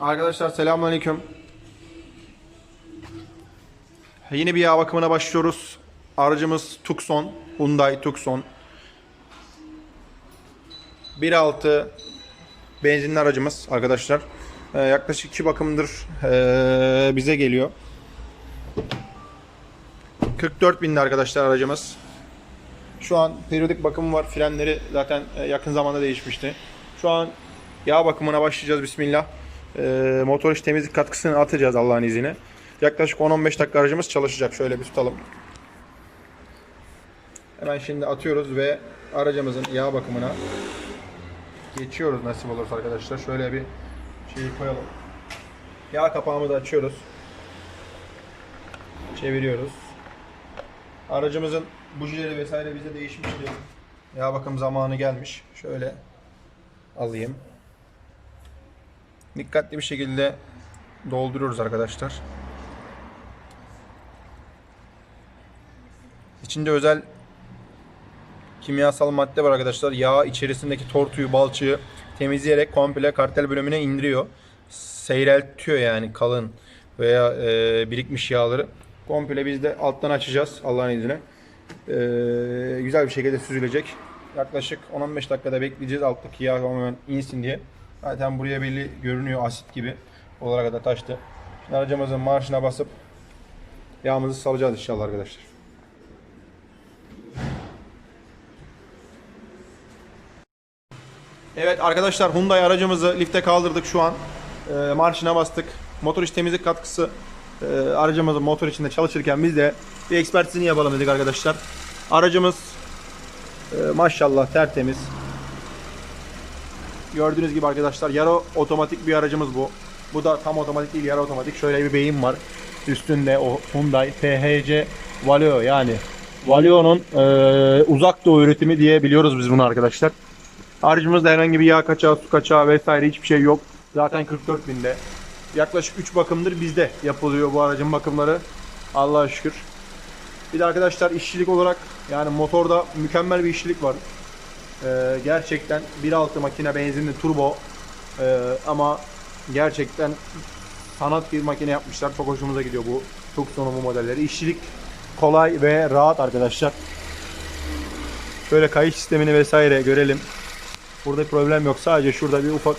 Arkadaşlar selamünaleyküm. Yeni bir yağ bakımına başlıyoruz. Aracımız Tucson, Hyundai Tucson. 1.6 benzinli aracımız arkadaşlar. Ee, yaklaşık 2 bakımdır ee, bize geliyor. 44 binde arkadaşlar aracımız. Şu an periyodik bakım var. Frenleri zaten e, yakın zamanda değişmişti. Şu an yağ bakımına başlayacağız. Bismillah. Ee, motor iç temizlik katkısını atacağız Allah'ın izniyle. Yaklaşık 10-15 dakika aracımız çalışacak. Şöyle bir tutalım. Hemen şimdi atıyoruz ve aracımızın yağ bakımına geçiyoruz nasip olursa arkadaşlar. Şöyle bir şeyi koyalım. Yağ kapağımızı açıyoruz. Çeviriyoruz. Aracımızın bujileri vesaire bize değişmişti. Yağ bakım zamanı gelmiş. Şöyle alayım. Dikkatli bir şekilde dolduruyoruz arkadaşlar. İçinde özel kimyasal madde var arkadaşlar. Yağ içerisindeki tortuyu, balçığı temizleyerek komple kartel bölümüne indiriyor. Seyreltiyor yani kalın veya e, birikmiş yağları. Komple biz de alttan açacağız Allah'ın izniyle. E, güzel bir şekilde süzülecek. Yaklaşık 10-15 dakikada bekleyeceğiz alttaki yağ tamamen insin diye. Zaten buraya belli görünüyor asit gibi olarak da taştı. Şimdi aracımızın marşına basıp yağımızı salacağız inşallah arkadaşlar. Evet arkadaşlar Hyundai aracımızı lifte kaldırdık şu an. E, marşına bastık. Motor iç temizlik katkısı e, aracımızın motor içinde çalışırken biz de bir ekspertizini yapalım dedik arkadaşlar. Aracımız e, maşallah tertemiz. Gördüğünüz gibi arkadaşlar yarı otomatik bir aracımız bu. Bu da tam otomatik değil yarı otomatik. Şöyle bir beyin var. Üstünde o Hyundai PHC Valeo yani Valeo'nun e, uzak doğu üretimi diye biliyoruz biz bunu arkadaşlar. Harcımızda herhangi bir yağ kaçağı, su kaçağı vesaire hiçbir şey yok. Zaten 44 binde. Yaklaşık 3 bakımdır bizde yapılıyor bu aracın bakımları. Allah'a şükür. Bir de arkadaşlar işçilik olarak yani motorda mükemmel bir işçilik var. Ee, gerçekten 1.6 makine benzinli turbo Ee, ama gerçekten sanat bir makine yapmışlar. Çok hoşumuza gidiyor bu Tucson'un bu modelleri. İşçilik kolay ve rahat arkadaşlar. Şöyle kayış sistemini vesaire görelim. Burada problem yok. Sadece şurada bir ufak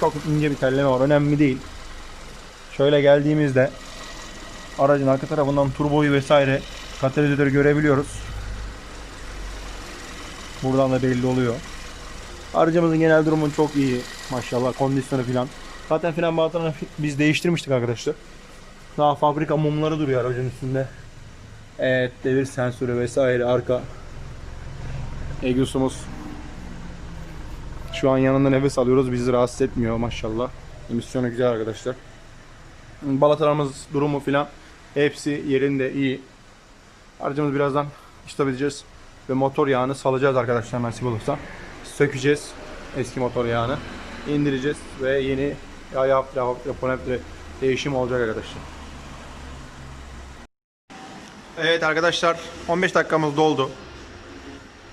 çok ince bir telleme var. Önemli değil. Şöyle geldiğimizde aracın arka tarafından turboyu vesaire katalizörü görebiliyoruz. Buradan da belli oluyor. Aracımızın genel durumu çok iyi. Maşallah kondisyonu filan. Zaten fren balatlarını biz değiştirmiştik arkadaşlar. Daha fabrika mumları duruyor aracın üstünde. Evet devir sensörü vesaire arka egzosumuz şu an yanında nefes alıyoruz. Bizi rahatsız etmiyor maşallah. Emisyonu güzel arkadaşlar. Balatalarımız durumu filan hepsi yerinde iyi. Aracımız birazdan işleyeceğiz ve motor yağını salacağız arkadaşlar nasip olursa. Sökeceğiz eski motor yağını. indireceğiz ve yeni yağ yap, yap, yaponetre değişim olacak arkadaşlar. Evet arkadaşlar 15 dakikamız doldu.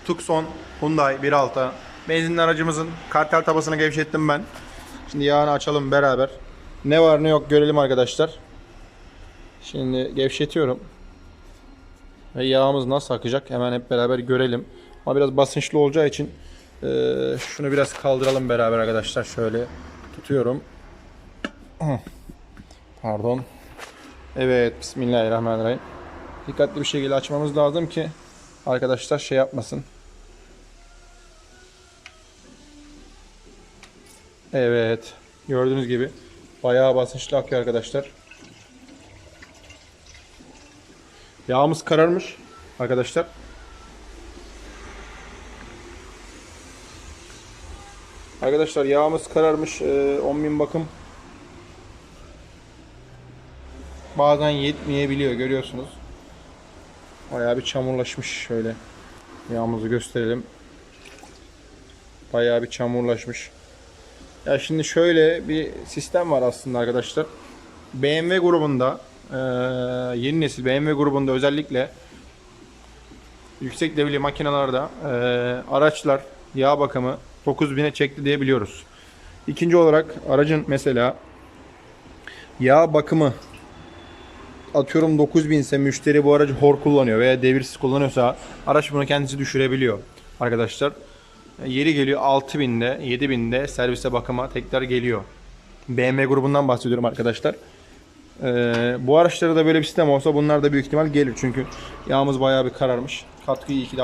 Tucson Hyundai 1.6 benzinli aracımızın kartel tabasını gevşettim ben. Şimdi yağını açalım beraber. Ne var ne yok görelim arkadaşlar. Şimdi gevşetiyorum. Ve yağımız nasıl akacak hemen hep beraber görelim. Ama biraz basınçlı olacağı için e, şunu biraz kaldıralım beraber arkadaşlar. Şöyle tutuyorum. Pardon. Evet Bismillahirrahmanirrahim. Dikkatli bir şekilde açmamız lazım ki arkadaşlar şey yapmasın. Evet. Gördüğünüz gibi bayağı basınçlı akıyor arkadaşlar. Yağımız kararmış arkadaşlar. Arkadaşlar yağımız kararmış. Ee, 10.000 bakım bazen yetmeyebiliyor görüyorsunuz. Bayağı bir çamurlaşmış şöyle. Yağımızı gösterelim. Bayağı bir çamurlaşmış. Ya şimdi şöyle bir sistem var aslında arkadaşlar. BMW grubunda eee, yeni nesil BMW grubunda özellikle yüksek devirli makinalarda eee, araçlar yağ bakımı 9000'e çekti diye biliyoruz. İkinci olarak aracın mesela yağ bakımı atıyorum 9000 ise müşteri bu aracı hor kullanıyor veya devirsiz kullanıyorsa araç bunu kendisi düşürebiliyor arkadaşlar. Yeri geliyor 6000'de 7000'de servise bakıma tekrar geliyor. BMW grubundan bahsediyorum arkadaşlar. Ee, bu araçlarda da böyle bir sistem olsa bunlar da büyük ihtimal gelir. Çünkü yağımız bayağı bir kararmış. Katkıyı iyi ki de.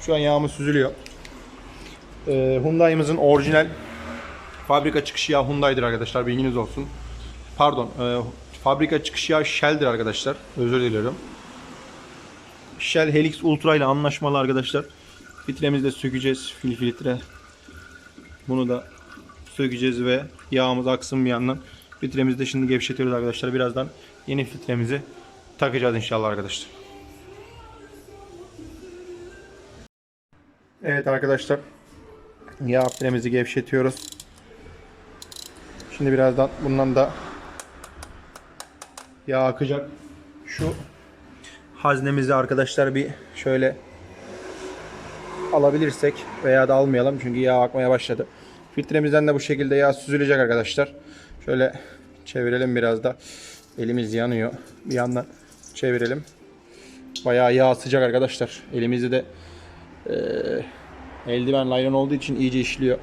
Şu an yağımız süzülüyor. Ee, Hyundai'mizin orijinal fabrika çıkışı yağı Hyundai'dir arkadaşlar bilginiz olsun. Pardon, e, fabrika çıkışı yağı Shell'dir arkadaşlar. Özür diliyorum. Shell Helix Ultra ile anlaşmalı arkadaşlar. Filtremizi de sökeceğiz. Fil filtre. Bunu da sökeceğiz ve yağımız aksın bir yandan. Filtremizi de şimdi gevşetiyoruz arkadaşlar. Birazdan yeni filtremizi takacağız inşallah arkadaşlar. Evet arkadaşlar. Yağ filtremizi gevşetiyoruz. Şimdi birazdan bundan da yağ akacak. Şu haznemizi arkadaşlar bir şöyle alabilirsek veya da almayalım çünkü yağ akmaya başladı. Filtremizden de bu şekilde yağ süzülecek arkadaşlar. Şöyle çevirelim biraz da. Elimiz yanıyor. Bir yandan çevirelim. Bayağı yağ sıcak arkadaşlar. Elimizde de eee, eldiven laylon olduğu için iyice işliyor.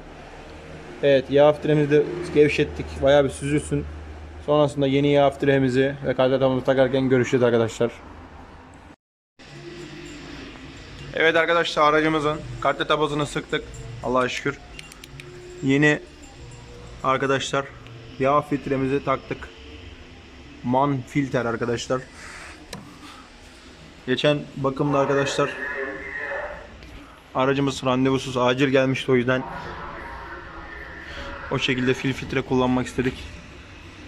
Evet yağ filtremizi de gevşettik. Bayağı bir süzülsün. Sonrasında yeni yağ filtremizi ve karbüratörümüzü takarken görüşeceğiz arkadaşlar. Evet arkadaşlar aracımızın karte tabasını sıktık. Allah'a şükür. Yeni arkadaşlar yağ filtremizi taktık. Man filter arkadaşlar. Geçen bakımda arkadaşlar aracımız randevusuz acil gelmişti o yüzden o şekilde fil filtre kullanmak istedik.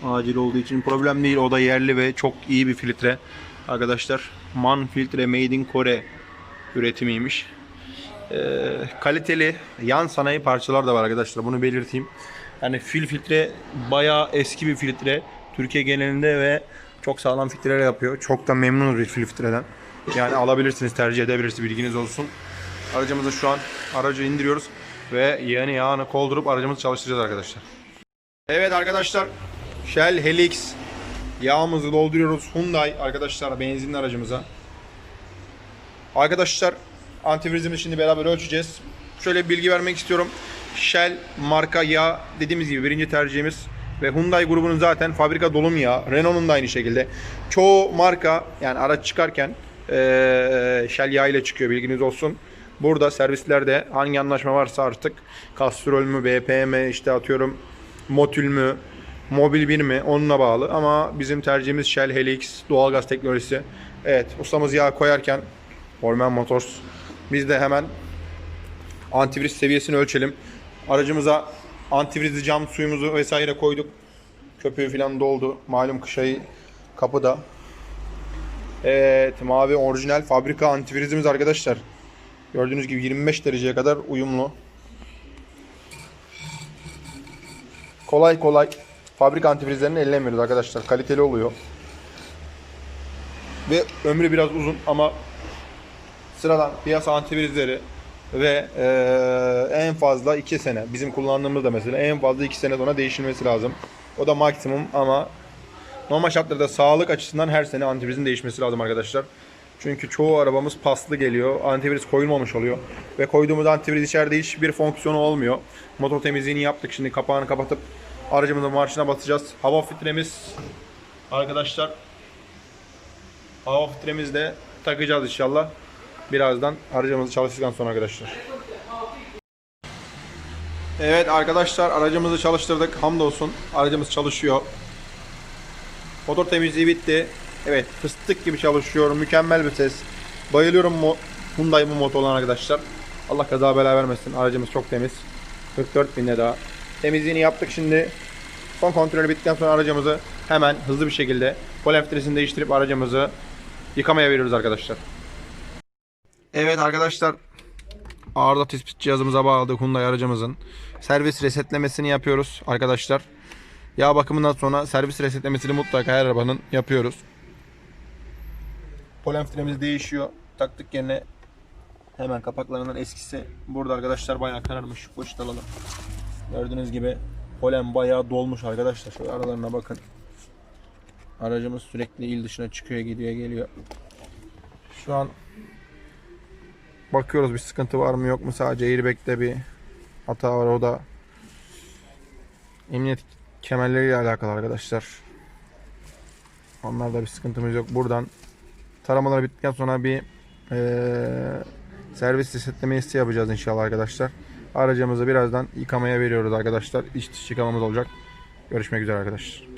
Acil olduğu için problem değil. O da yerli ve çok iyi bir filtre. Arkadaşlar Man filtre made in Kore üretimiymiş. Ee, kaliteli yan sanayi parçalar da var arkadaşlar. Bunu belirteyim. Yani fil filtre bayağı eski bir filtre. Türkiye genelinde ve çok sağlam filtreler yapıyor. Çok da memnunuz bir fil filtreden. Yani alabilirsiniz, tercih edebilirsiniz. Bilginiz olsun. Aracımızı şu an aracı indiriyoruz ve yeni yağını koldurup aracımızı çalıştıracağız arkadaşlar. Evet arkadaşlar Shell Helix yağımızı dolduruyoruz. Hyundai arkadaşlar benzinli aracımıza. Arkadaşlar antifrizimizi şimdi beraber ölçeceğiz. Şöyle bilgi vermek istiyorum. Shell marka yağ dediğimiz gibi birinci tercihimiz ve Hyundai grubunun zaten fabrika dolum yağı. Renault'un da aynı şekilde. Çoğu marka yani araç çıkarken Shell yağı ile çıkıyor bilginiz olsun. Burada servislerde hangi anlaşma varsa artık Castrol mü, BP mi, işte atıyorum Motul mü, Mobil 1 mi onunla bağlı. Ama bizim tercihimiz Shell Helix doğalgaz teknolojisi. Evet ustamız yağ koyarken Orman Motors biz de hemen antivriz seviyesini ölçelim. Aracımıza antivrizli cam suyumuzu vesaire koyduk. Köpüğü falan doldu. Malum kış ayı kapıda. Evet mavi orijinal fabrika antivrizimiz arkadaşlar. Gördüğünüz gibi 25 dereceye kadar uyumlu. Kolay kolay fabrika antifrizlerini ellemiyoruz arkadaşlar. Kaliteli oluyor. Ve ömrü biraz uzun ama sıradan piyasa antifrizleri ve eee, en fazla 2 sene. Bizim kullandığımız da mesela en fazla 2 sene sonra değişilmesi lazım. O da maksimum ama normal şartlarda sağlık açısından her sene antifrizin değişmesi lazım arkadaşlar. Çünkü çoğu arabamız paslı geliyor. Antifriz koyulmamış oluyor. Ve koyduğumuz antifriz içeride hiçbir fonksiyonu olmuyor. Motor temizliğini yaptık. Şimdi kapağını kapatıp aracımızın marşına basacağız. Hava filtremiz arkadaşlar hava filtremizi de takacağız inşallah. Birazdan aracımızı çalıştıktan sonra arkadaşlar. Evet arkadaşlar aracımızı çalıştırdık. Hamdolsun aracımız çalışıyor. Motor temizliği bitti. Evet fıstık gibi çalışıyor. Mükemmel bir ses. Bayılıyorum Hyundai bu motorlarına arkadaşlar. Allah kaza bela vermesin. Aracımız çok temiz. 44 binde daha. Temizliğini yaptık şimdi. Son kontrolü bittikten sonra aracımızı hemen hızlı bir şekilde polen filtresini değiştirip aracımızı yıkamaya veriyoruz arkadaşlar. Evet arkadaşlar arıza tespit cihazımıza bağladık Hyundai aracımızın. Servis resetlemesini yapıyoruz arkadaşlar. Yağ bakımından sonra servis resetlemesini mutlaka her arabanın yapıyoruz. Polen filtremiz değişiyor. Taktık yerine hemen kapaklarından eskisi. Burada arkadaşlar bayağı kararmış. Poşet alalım. Gördüğünüz gibi polen bayağı dolmuş arkadaşlar. Şöyle aralarına bakın. Aracımız sürekli il dışına çıkıyor, gidiyor, geliyor. Şu an bakıyoruz bir sıkıntı var mı yok mu? Sadece airbag'de bir hata var. O da emniyet kemerleriyle alakalı arkadaşlar. Onlarda bir sıkıntımız yok. Buradan taramalar bittikten sonra bir eee servis resetlemesi yapacağız inşallah arkadaşlar. Aracımızı birazdan yıkamaya veriyoruz arkadaşlar. İç dış yıkamamız olacak. Görüşmek üzere arkadaşlar.